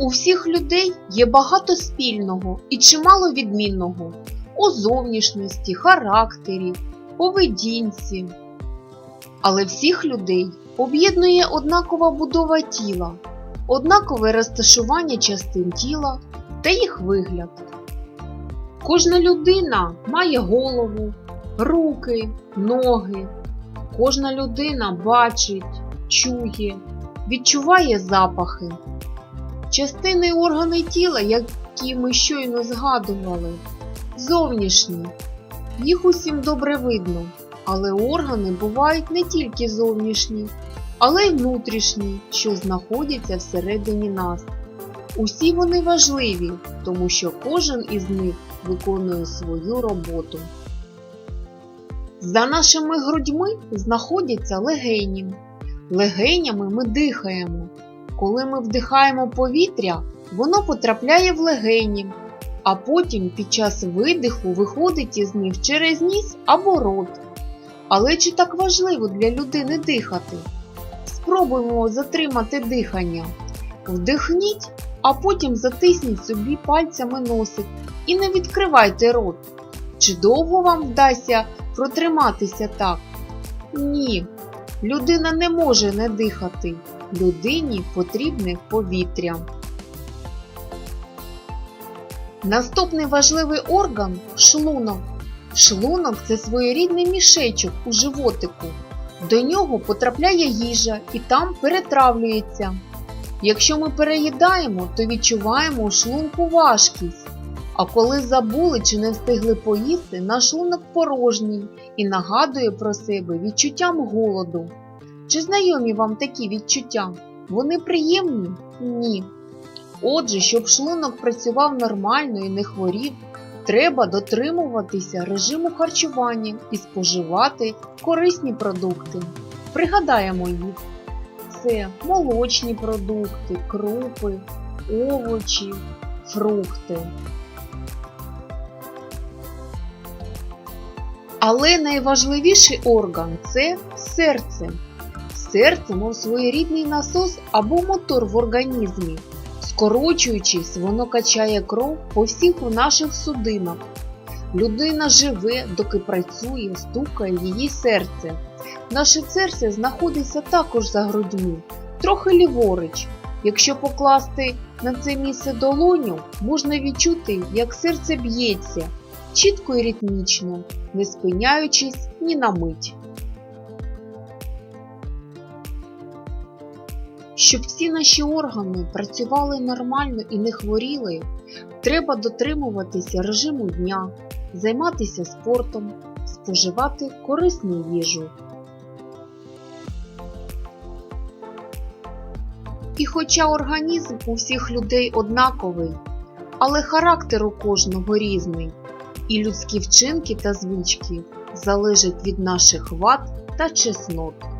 У всіх людей є багато спільного і чимало відмінного у зовнішності, характері, поведінці. Але всіх людей об'єднує однакова будова тіла, однакове розташування частин тіла та їх вигляд. Кожна людина має голову, руки, ноги. Кожна людина бачить, чує, відчуває запахи. Частини органи тіла, які ми щойно згадували, зовнішні. Їх усім добре видно, але органи бувають не тільки зовнішні, але й внутрішні, що знаходяться всередині нас. Усі вони важливі, тому що кожен із них виконує свою роботу. За нашими грудьми знаходяться легені. Легенями ми дихаємо. Коли ми вдихаємо повітря, воно потрапляє в легені, а потім під час видиху виходить із них через ніс або рот. Але чи так важливо для людини дихати? Спробуємо затримати дихання. Вдихніть, а потім затисніть собі пальцями носик і не відкривайте рот. Чи довго вам вдасться протриматися так? Ні. Людина не може не дихати. Людині потрібне повітря. Наступний важливий орган шлунок. Шлунок це своєрідний мішечок у животику. До нього потрапляє їжа і там перетравлюється. Якщо ми переїдаємо, то відчуваємо у шлунку важкість. А коли забули чи не встигли поїсти, наш шлунок порожній і нагадує про себе відчуттям голоду. Чи знайомі вам такі відчуття? Вони приємні? Ні. Отже, щоб шлунок працював нормально і не хворів, треба дотримуватися режиму харчування і споживати корисні продукти. Пригадаємо їх. Це молочні продукти, крупи, овочі, фрукти. Але найважливіший орган це серце. Серце, мов своєрідний насос або мотор в організмі. Скорочуючись, воно качає кров по всіх наших судинах. Людина живе, доки працює, стукає її серце. Наше серце знаходиться також за грудьми, трохи ліворуч. Якщо покласти на це місце долоню, можна відчути, як серце б'ється, чітко і ритмічно, не спиняючись ні на мить. Щоб всі наші органи працювали нормально і не хворіли, треба дотримуватися режиму дня, займатися спортом, споживати корисну їжу. І хоча організм у всіх людей однаковий, але характер у кожного різний, і людські вчинки та звички залежать від наших вад та чеснот.